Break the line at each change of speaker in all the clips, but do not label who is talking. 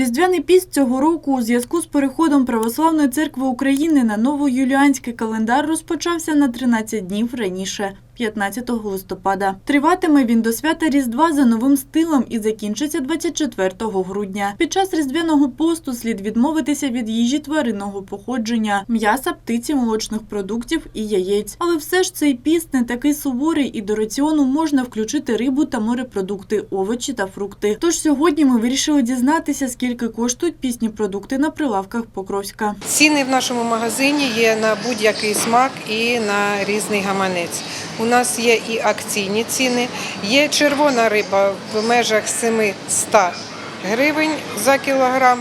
Різдвяний піст цього року у зв'язку з переходом Православної церкви України на новоюліанський календар розпочався на 13 днів раніше. 15 листопада. Триватиме він до свята Різдва за новим стилем і закінчиться 24 грудня. Під час різдвяного посту слід відмовитися від їжі тваринного походження, м'яса, птиці, молочних продуктів і яєць. Але все ж цей піст не такий суворий, і до раціону можна включити рибу та морепродукти, овочі та фрукти. Тож сьогодні ми вирішили дізнатися, скільки коштують пісні продукти на прилавках Покровська.
Ціни в нашому магазині є на будь-який смак і на різний гаманець. У нас є і акційні ціни, є червона риба в межах 700 гривень за кілограм.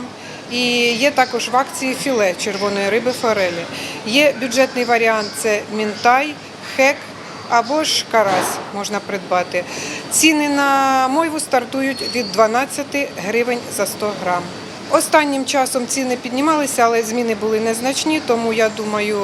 І є також в акції філе червоної риби форелі. Є бюджетний варіант це мінтай, хек або ж карась можна придбати. Ціни на мойву стартують від 12 гривень за 100 грам. Останнім часом ціни піднімалися, але зміни були незначні, тому я думаю,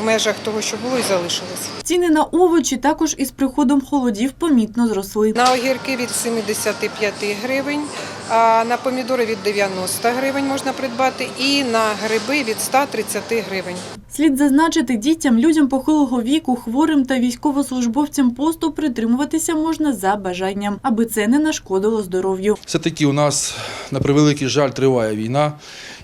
в межах того, що було, і залишилось.
Ціни на овочі також із приходом холодів помітно зросли.
На огірки від 75 гривень, а на помідори від 90 гривень можна придбати, і на гриби від 130 гривень.
Слід зазначити дітям, людям похилого віку, хворим та військовослужбовцям посту притримуватися можна за бажанням, аби це не нашкодило здоров'ю.
Все-таки у нас, на превеликий жаль, триває війна,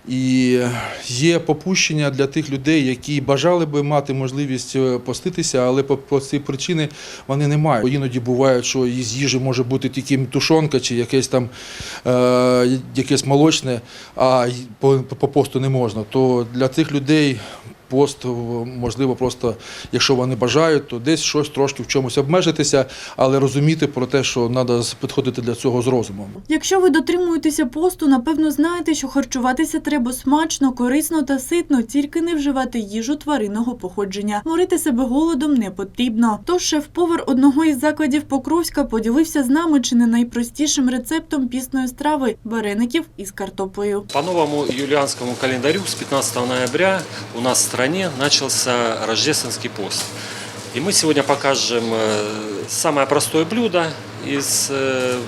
і є попущення для тих людей, які бажали би мати можливість е, поститися, але по, цій причини вони не мають. Іноді буває, що із їжі може бути тільки тушонка чи якесь там е, якесь молочне, а по, по посту не можна. То для цих людей пост можливо просто, якщо вони бажають, то десь щось трошки в чомусь обмежитися, але розуміти про те, що треба підходити для цього з розумом.
Якщо ви дотримуєтеся посту, напевно знаєте, що харчуватися треба смачно, корисно та ситно, тільки не вживати їжу тваринного походження. Морити себе голодом не потрібно. Тож шеф-повар одного із закладів Покровська поділився з нами чи не найпростішим рецептом пісної страви вареників із картоплею.
По новому юлианскому календарю с 15 ноября у нас стране начался рождественский пост. И мы сегодня покажем э, самое простое блюдо из э,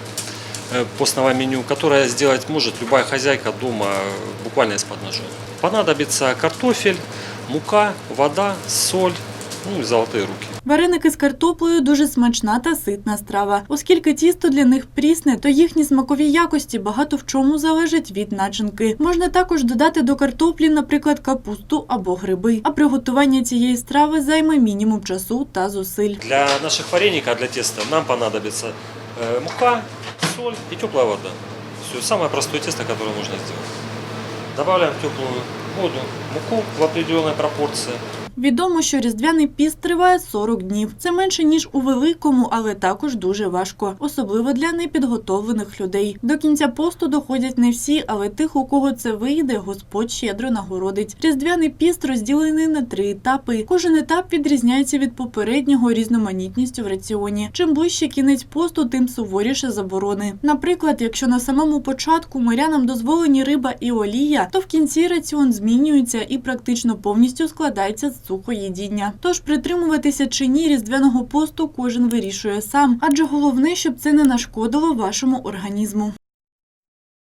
э, постного меню, которое сделать может любая хозяйка дома буквально из-под ножа. Понадобится картофель, мука, вода, соль, ну и золотые руки.
Вареники з картоплею дуже смачна та ситна страва. Оскільки тісто для них прісне, то їхні смакові якості багато в чому залежать від начинки. Можна також додати до картоплі, наприклад, капусту або гриби. А приготування цієї страви займе мінімум часу та зусиль.
Для наших вареников, для теста нам понадобится э, мука, соль и теплая вода. Все, самое простое тесто, которое можно сделать. Добавляем в воду муку в определенной пропорции.
Відомо, що різдвяний піст триває 40 днів. Це менше ніж у великому, але також дуже важко, особливо для непідготовлених людей. До кінця посту доходять не всі, але тих, у кого це вийде, Господь щедро нагородить. Різдвяний піст розділений на три етапи. Кожен етап відрізняється від попереднього різноманітністю в раціоні. Чим ближче кінець посту, тим суворіше заборони. Наприклад, якщо на самому початку мирянам дозволені риба і олія, то в кінці раціон змінюється і практично повністю складається з сухоїдіння. Тож притримуватися чи ні різдвяного посту кожен вирішує сам, адже головне, щоб це не нашкодило вашому організму.